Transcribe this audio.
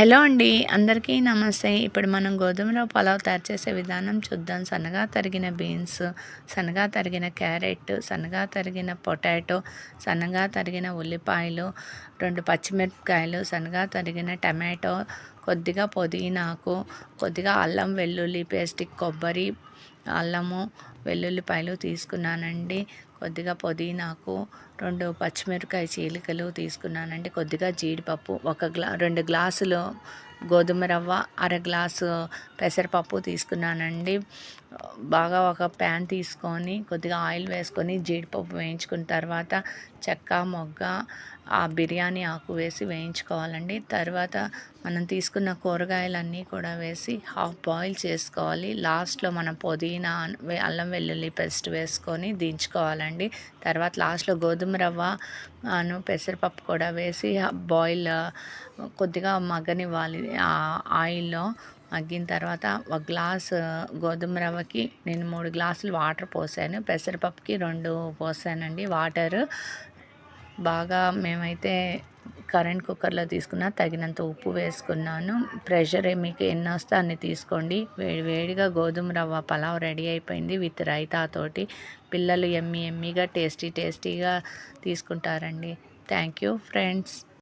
Hello అండి అందరికీ నమస్తే. ఇప్పుడు మనం గోధుమలో పలావ్ తయారు చేసే విధానం చూద్దాం. సన్నగా తరిగిన బీన్స్ సన్నగా తరిగిన క్యారెట్ సన్నగా తరిగిన పొటాటో సన్నగా తరిగిన ఉల్లిపాయలు రెండు పచ్చిమిరపకాయలు సన్నగా తరిగిన టమాటో కొద్దిగా పుదీనాకు కొద్దిగా అల్లం వెల్లుల్లి పేస్ట్ కొబ్బరి అల్లము వెల్లుల్లిపాయలు తీసుకున్నానండి. కొద్దిగా పుదీనాకు రెండు పచ్చిమిరపకాయ చీలికలు తీసుకున్నానండి. కొద్దిగా జీడిపప్పు ఒక గ్లా రెండు గ్లాసులు గోధుమ రవ్వ అర గ్లాసు పెసరపప్పు తీసుకున్నానండి. బాగా ఒక ప్యాన్ తీసుకొని కొద్దిగా ఆయిల్ వేసుకొని జీడిపప్పు వేయించుకున్న తర్వాత చెక్క మొగ్గ ఆ బిర్యానీ ఆకు వేసి వేయించుకోవాలండి. తర్వాత మనం తీసుకున్న కూరగాయలన్నీ కూడా వేసి హాఫ్ బాయిల్ చేసుకోవాలి. లాస్ట్లో మనం పుదీనా అల్లం వెల్లుల్లి పేస్ట్ వేసుకొని దించుకోవాలండి. తర్వాత లాస్ట్లో గోధుమ రవ్వ అను పెసరపప్పు కూడా వేసి బాయిల్ కొద్దిగా మగ్గనివ్వాలి. ఆయిల్లో మగ్గిన తర్వాత ఒక గ్లాస్ గోధుమ రవ్వకి నేను మూడు గ్లాసులు వాటర్ పోసాను. పెసరపప్పుకి రెండు పోసానండి వాటర్. బాగా మేమైతే కరెంట్ కుక్కర్లో తీసుకున్న తగినంత ఉప్పు వేసుకున్నాను. ప్రెషర్ మీకు ఎన్ని వస్తే అన్ని తీసుకోండి. వేడి వేడిగా గోధుమ రవ్వ పలావ్ రెడీ అయిపోయింది విత్ రైతాతోటి పిల్లలు ఎమ్మి ఎమ్మిగా టేస్టీ టేస్టీగా తీసుకుంటారండి. Thank you friends.